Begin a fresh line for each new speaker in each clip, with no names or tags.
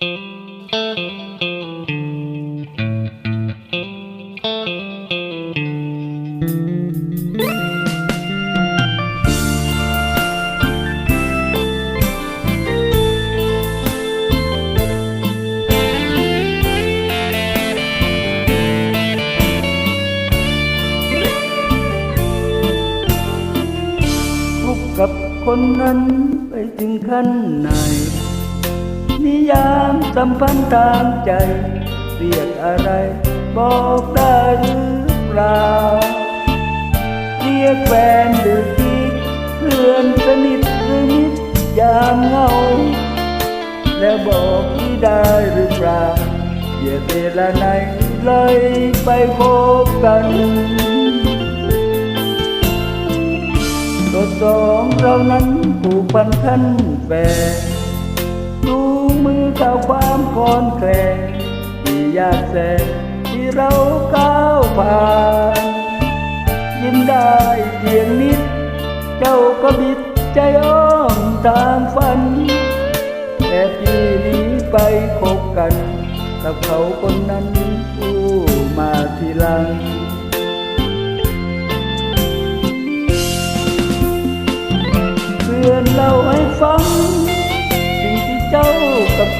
กับคนนั้นไปถึงขั้นไหน นิยามสัมพันธ์ทางใจ เรียกอะไรบอกได้หรือเปล่า เรียกแฟนหรือกิ๊กเพื่อนสนิทหรือมิตรยามเงา แล้วบอกที่ได้หรือเปล่าอย่าเวลาไหนเลยไปพบกันตัวสองเรานั้นผูกพันขั้นแฝงดู มือเข้าความคอนแคลงที่ยากแสนที่เราก้าวผ่านยิ้มได้เพียงนิด เจ้าก็บิดใจอ้อมทางฝันแต่พี่นี้ไปคบกันกับเขาคนนั้นผู้มาทีหลังเพื่อนเล่า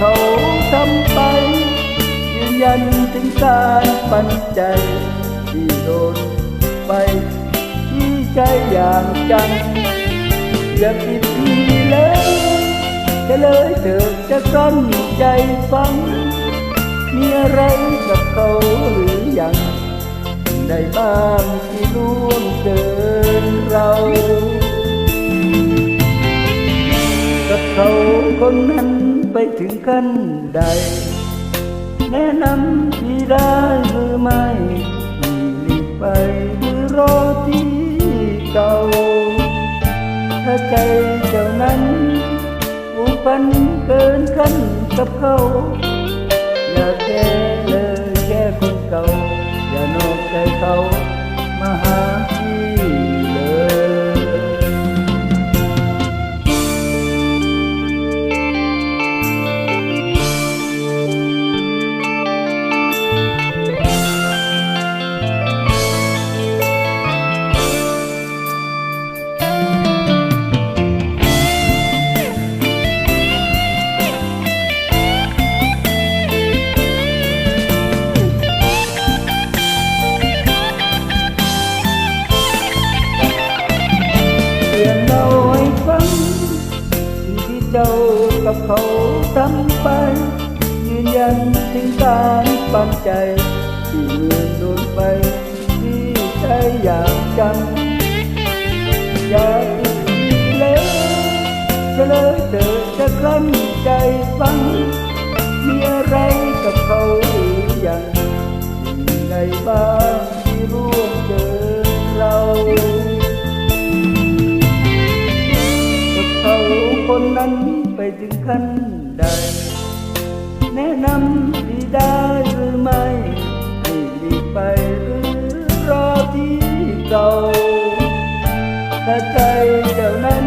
เขาทำไปยืนยันถึงการปันใจ ที่โดนไป ที่ใจอย่างจัง อย่าปิดทีเลยจะเลยเถิดจะซ่อนใจฟัง มีอะไรกับเขาหรือยังได้บ้างที่ล่วงเกินเรา เขาคนนั้นไปถึงขั้นใด แนะนำพี่ได้หรือไม่ที่รีบไปหรือรอที่เก่า ถ้าใจเจ้านั้นผูกพันเกินขั้นกับเขา อย่าแค่เลยแค่คนเก่า อย่านอกใจเขา เจ้ากับเขาทำไป ยืนยันถึงการปันใจที่เหมือนโดนไปที่ใจอยางจังอย่าคิดดีเลยจะเลยเธอจะกลั้นใจฟัง มีอะไรกับเขาหรือยังสิ่งใดบ้างที่ร่ ถึงขั้นใด แนะนำดีได้หรือไม่ให้รีบไปหรือรอที่เก่าถ้าใจเจ้านั้น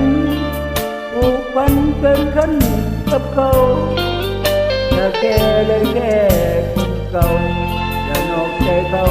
ผูกพันเกินขั้นกับเขาถ้าแค่เลยแค่คนเก่าอย่านอกใจเขา